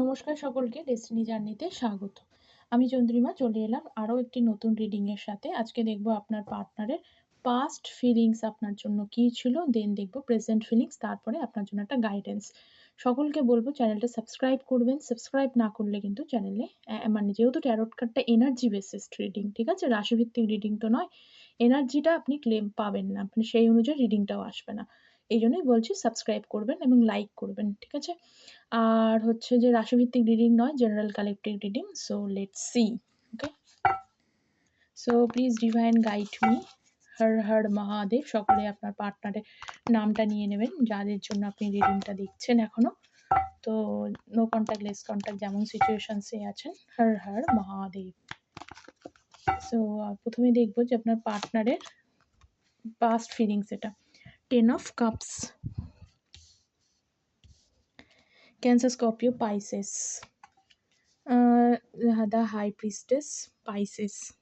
নমস্কার সকলকে ডেস্টিনি জার্নিতে স্বাগত আমি চন্দ্রিমা চলে এলাম আরও একটি নতুন রিডিংয়ের সাথে আজকে দেখব আপনার পার্টনারের পাস্ট ফিলিংস আপনার জন্য কী ছিল দেন দেখব প্রেজেন্ট ফিলিংস তারপরে আপনার জন্য একটা গাইডেন্স সকলকে বলবো চ্যানেলটা সাবস্ক্রাইব করবেন সাবস্ক্রাইব না করলে কিন্তু চ্যানেলে মানে যেহেতু ট্যারোট কার্ডটা এনার্জি বেসিস রিডিং ঠিক আছে রাশিভিত্তিক রিডিং তো নয় এনার্জিটা আপনি ক্লেম পাবেন না মানে সেই অনুযায়ী রিডিংটাও আসবে না এই জন্যই বলছি সাবস্ক্রাইব করবেন এবং লাইক করবেন ঠিক আছে আর হচ্ছে যে রাশিভিত্তিক রিডিং নয় general collective reading so let see okay so please divine guide me Har Har Mahadev সকলে আপনার পার্টনারের নামটা নিয়ে নেবেন যাদের জন্য আপনি রিডিংটা দেখছেন এখনও তো নো কন্ট্যাক্ট লেস কন্ট্যাক্ট যেমন সিচুয়েশনসে আছেন হর হর মহাদেব সো প্রথমে দেখবো যে আপনার পার্টনারের পাস্ট ফিলিংস এটা Ten of cups Cancer, Scorpio, Pisces. Uh, the High Priestess, Pisces.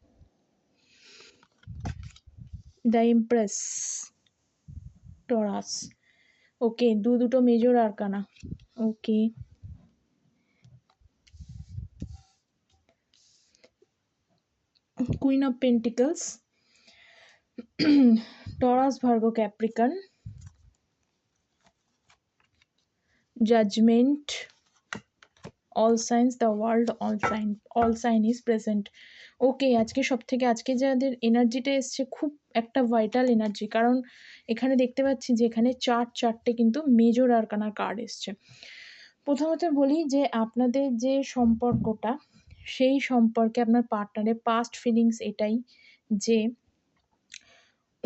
The Empress, Taurus. Okay, do duto major arcana. Okay. Queen of Taurus Virgo Capricorn judgment all signs the world all sign all sign is present okay আজকে সব থেকে আজকে যাদের এনার্জিটা এসছে খুব একটা vital energy কারণ এখানে দেখতে পাচ্ছি যে এখানে চার চারটে কিন্তু মেজর আরকানার কার্ড এসছে প্রথমত বলি যে আপনাদের যে সম্পর্কটা সেই সম্পর্কে আপনার পার্টনারের পাস্ট ফিলিংস এটাই যে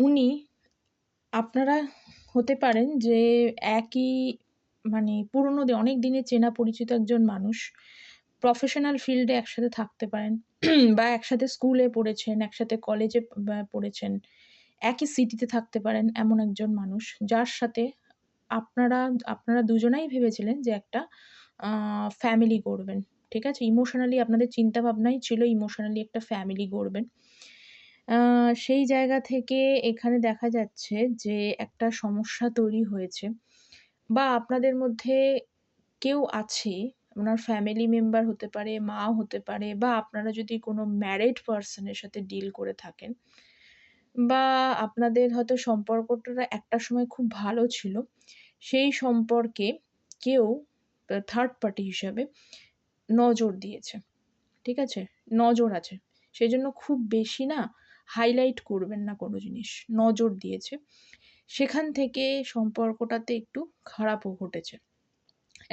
উনি আপনারা হতে পারেন যে একই মানে পুরনো অনেক দিনের চেনা পরিচিত একজন মানুষ প্রফেশনাল ফিল্ডে একসাথে থাকতে পারেন বা একসাথে স্কুলে পড়েছেন একসাথে কলেজে পড়েছেন একই সিটিতে থাকতে পারেন এমন একজন মানুষ যার সাথে আপনারা আপনারা দুজনাই ভেবেছিলেন যে একটা ফ্যামিলি গড়বেন ঠিক আছে ইমোশনালি আপনাদের চিন্তাভাবনাই ছিল ইমোশনালি একটা ফ্যামিলি গড়বেন সেই জায়গা থেকে এখানে দেখা যাচ্ছে যে একটা সমস্যা তৈরি হয়েছে বা আপনাদের মধ্যে কেউ আছে ওনার ফ্যামিলি মেম্বার হতে পারে মা হতে পারে বা আপনারা যদি কোনো ম্যারিড পার্সনের সাথে ডিল করে থাকেন বা আপনাদের হয়তো সম্পর্কটা একটা সময় খুব ভালো ছিল সেই সম্পর্কে কেউ থার্ড পার্টি হিসাবে নজর দিয়েছে ঠিক আছে নজর আছে সেই জন্য খুব বেশি না হাইলাইট করবেন না কোনো জিনিস নজর দিয়েছে সেখান থেকে সম্পর্কটাতে একটু খারাপও ঘটেছে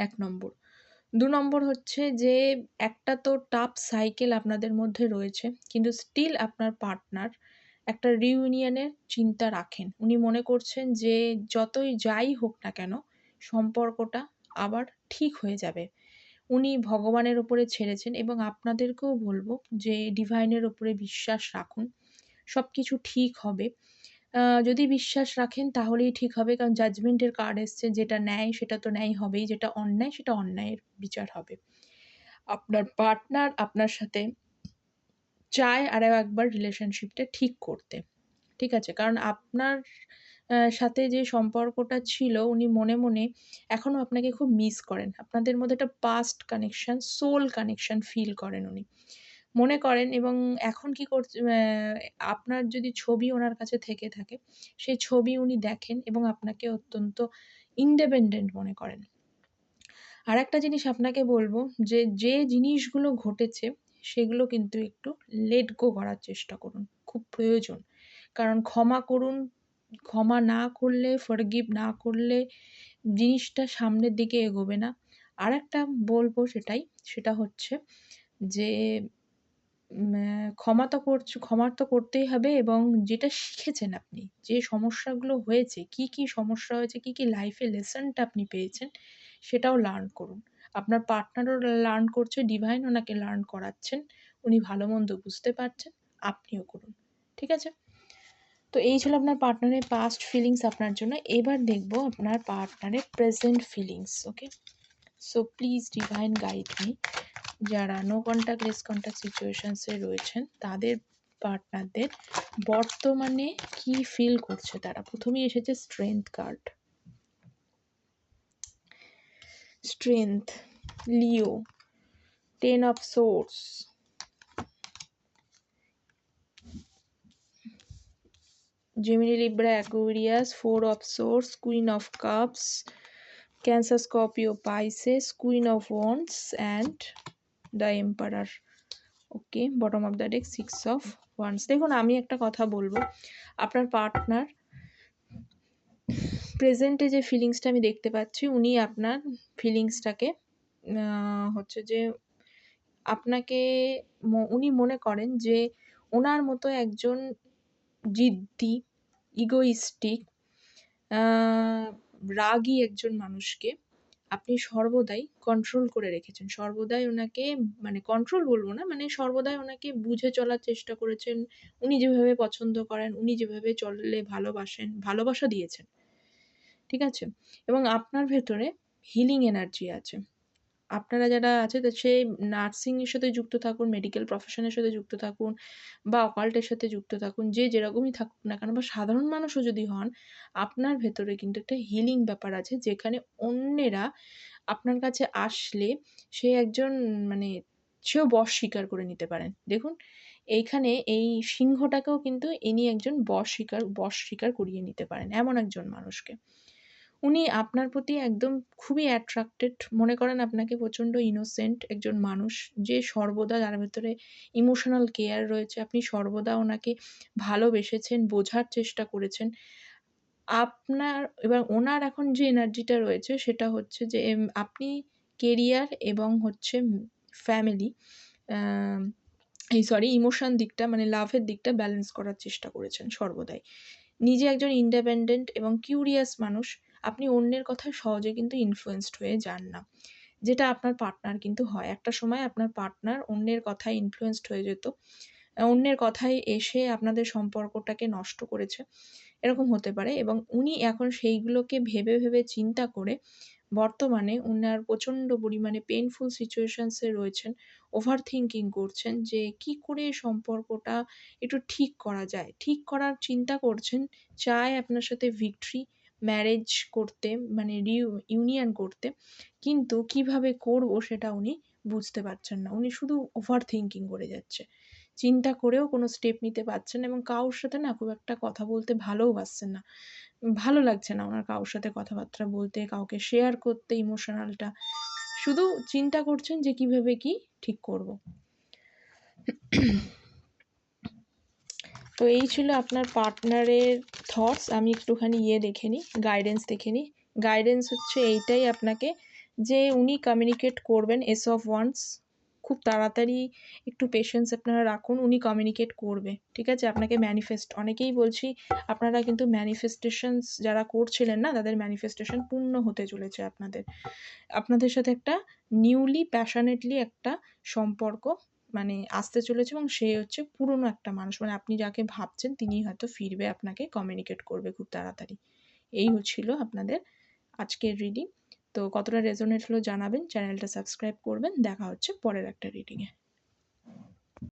এক নম্বর দু নম্বর হচ্ছে যে একটা তো টাফ সাইকেল আপনাদের মধ্যে রয়েছে কিন্তু স্টিল আপনার পার্টনার একটা রিউনিয়নের চিন্তা রাখেন উনি মনে করছেন যে যতই যাই হোক না কেন সম্পর্কটা আবার ঠিক হয়ে যাবে উনি ভগবানের ওপরে ছেড়েছেন এবং আপনাদেরকেও বলবো যে ডিভাইনের ওপরে বিশ্বাস রাখুন সব কিছু ঠিক হবে যদি বিশ্বাস রাখেন তাহলেই ঠিক হবে কারণ জাজমেন্টের কার্ড এসছে যেটা নেয় সেটা তো নেয় হবেই যেটা অন্যায় সেটা অন্যায়ের বিচার হবে আপনার পার্টনার আপনার সাথে চায় আরও একবার রিলেশনশিপটা ঠিক করতে ঠিক আছে কারণ আপনার সাথে যে সম্পর্কটা ছিল উনি মনে মনে এখনও আপনাকে খুব মিস করেন আপনাদের মধ্যে একটা past connection soul connection feel করেন উনি মনে করেন এবং এখন কী করছে আপনার যদি ছবি ওনার কাছে থেকে থাকে সেই ছবি উনি দেখেন এবং আপনাকে অত্যন্ত ইনডিপেনডেন্ট মনে করেন আর একটা জিনিস আপনাকে বলবো যে যে জিনিসগুলো ঘটেছে সেগুলো কিন্তু একটু লেট গো করার চেষ্টা করুন খুব প্রয়োজন কারণ ক্ষমা করুন ক্ষমা না করলে ফরগিভ না করলে জিনিসটা সামনের দিকে এগোবে না আর একটা বলবো সেটাই সেটা হচ্ছে যে ক্ষমা তো করছে ক্ষমা তো করতেই হবে এবং যেটা শিখেছেন আপনি যে সমস্যাগুলো হয়েছে কী কী সমস্যা হয়েছে কী কী লাইফে লেসনটা আপনি পেয়েছেন সেটাও লার্ন করুন আপনার পার্টনারও লার্ন করছে ডিভাইন ওনাকে লার্ন করাচ্ছেন উনি ভালো মন্দ বুঝতে পারছেন আপনিও করুন ঠিক আছে তো এই ছিল আপনার পার্টনারের পাস্ট ফিলিংস আপনার জন্য এবার দেখব আপনার পার্টনারের present feelings okay so please divine guide me যারা নো কন্ট্যাক্ট লেস কন্ট্যাক্ট সিচুয়েশানসে রয়েছেন তাদের পার্টনারদের বর্তমানে কি ফিল করছে তারা প্রথমেই এসেছে strength card strength Leo ten of swords Gemini Libra Aquarius, four of swords queen of cups cancer Scorpio, Pisces queen of Wands, and the emperor okay bottom of the deck six of wands দেখুন আমি একটা কথা বলবো আপনার partner প্রেজেন্টে যে ফিলিংসটা আমি দেখতে পাচ্ছি উনি আপনার ফিলিংসটাকে হচ্ছে যে আপনাকে উনি মনে করেন যে ওনার মতো একজন জিদ্দি ইগোইস্টিক রাগী একজন মানুষকে আপনি সর্বদাই কন্ট্রোল করে রেখেছেন সর্বদাই ওনাকে মানে কন্ট্রোল বলবো না মানে সর্বদাই ওনাকে বুঝে চলার চেষ্টা করেছেন উনি যেভাবে পছন্দ করেন উনি যেভাবে চললে ভালোবাসেন ভালোবাসা দিয়েছেন ঠিক আছে এবং আপনার ভেতরে হিলিং এনার্জি আছে আপনারা যারা আছে সেই নার্সিংয়ের সাথে যুক্ত থাকুন মেডিকেল প্রফেশনের সাথে যুক্ত থাকুন বা অকাল্টের সাথে যুক্ত থাকুন যে যেরকমই থাকুক না কেন বা সাধারণ মানুষও যদি হন আপনার ভেতরে কিন্তু একটা হিলিং ব্যাপার আছে যেখানে অন্যেরা আপনার কাছে আসলে সে একজন মানে সেও বস স্বীকার করে নিতে পারেন দেখুন এইখানে এই সিংহটাকেও কিন্তু ইনি একজন বস স্বীকার বস স্বীকার করিয়ে নিতে পারেন এমন একজন মানুষকে উনি আপনার প্রতি একদম খুবই অ্যাট্রাক্টেড মনে করেন আপনাকে প্রচণ্ড ইনোসেন্ট একজন মানুষ যে সর্বদা যার ভেতরে ইমোশনাল কেয়ার রয়েছে আপনি সর্বদা ওনাকে ভালোবেসেছেন বোঝার চেষ্টা করেছেন আপনার এবার ওনার এখন যে এনার্জিটা রয়েছে সেটা হচ্ছে যে আপনি কেরিয়ার এবং হচ্ছে ফ্যামিলি এই সরি ইমোশন দিকটা মানে লাভের দিকটা ব্যালেন্স করার চেষ্টা করেছেন সর্বদাই নিজে একজন ইন্ডিপেন্ডেন্ট এবং কিউরিয়াস মানুষ আপনি অন্যের কথায় সহজে কিন্তু ইনফ্লুয়েন্সড হয়ে যান না যেটা আপনার পার্টনার কিন্তু হয় একটা সময় আপনার পার্টনার অন্যের কথায় ইনফ্লুয়েন্সড হয়ে যেত অন্যের কথায় এসে আপনাদের সম্পর্কটাকে নষ্ট করেছে এরকম হতে পারে এবং উনি এখন সেইগুলোকে ভেবে ভেবে চিন্তা করে বর্তমানে উনার প্রচণ্ড পরিমাণে পেনফুল সিচুয়েশনসে রয়েছেন ওভার থিঙ্কিং করছেন যে কি করে সম্পর্কটা একটু ঠিক করা যায় ঠিক করার চিন্তা করছেন চায় আপনার সাথে ভিক্ট্রি ম্যারেজ করতে মানে রিউ ইউনিয়ন করতে কিন্তু কীভাবে করবো সেটা উনি বুঝতে পারছেন না উনি শুধু ওভার থিঙ্কিং করে যাচ্ছে চিন্তা করেও কোনো স্টেপ নিতে পারছেন না এবং কারোর সাথে না খুব একটা কথা বলতে ভালোও পারছেন না ভালো লাগছে না ওনার কারোর সাথে কথাবার্তা বলতে কাউকে শেয়ার করতে ইমোশনালটা শুধু চিন্তা করছেন যে কীভাবে কি ঠিক করব তো এই ছিল আপনার পার্টনারের থটস আমি একটুখানি ইয়ে দেখে নিই গাইডেন্স দেখে নিই গাইডেন্স হচ্ছে এইটাই আপনাকে যে উনি কমিউনিকেট করবেন এস অফ ওয়ান্স খুব তাড়াতাড়ি একটু পেশেন্স আপনারা রাখুন উনি কমিউনিকেট করবে ঠিক আছে আপনাকে ম্যানিফেস্ট অনেকেই বলছি আপনারা কিন্তু ম্যানিফেস্টেশনস যারা করছিলেন না তাদের ম্যানিফেস্টেশন পূর্ণ হতে চলেছে আপনাদের আপনাদের সাথে একটা নিউলি প্যাশনেটলি একটা সম্পর্ক মানে আসতে চলেছে এবং সে হচ্ছে পুরনো একটা মানুষ মানে আপনি যাকে ভাবছেন তিনি হয়তো ফিরবে আপনাকে কমিউনিকেট করবে খুব তাড়াতাড়ি এই হচ্ছিল আপনাদের আজকের রিডিং তো কতটা রেজনেট হলো জানাবেন চ্যানেলটা সাবস্ক্রাইব করবেন দেখা হচ্ছে পরের একটা রিডিংয়ে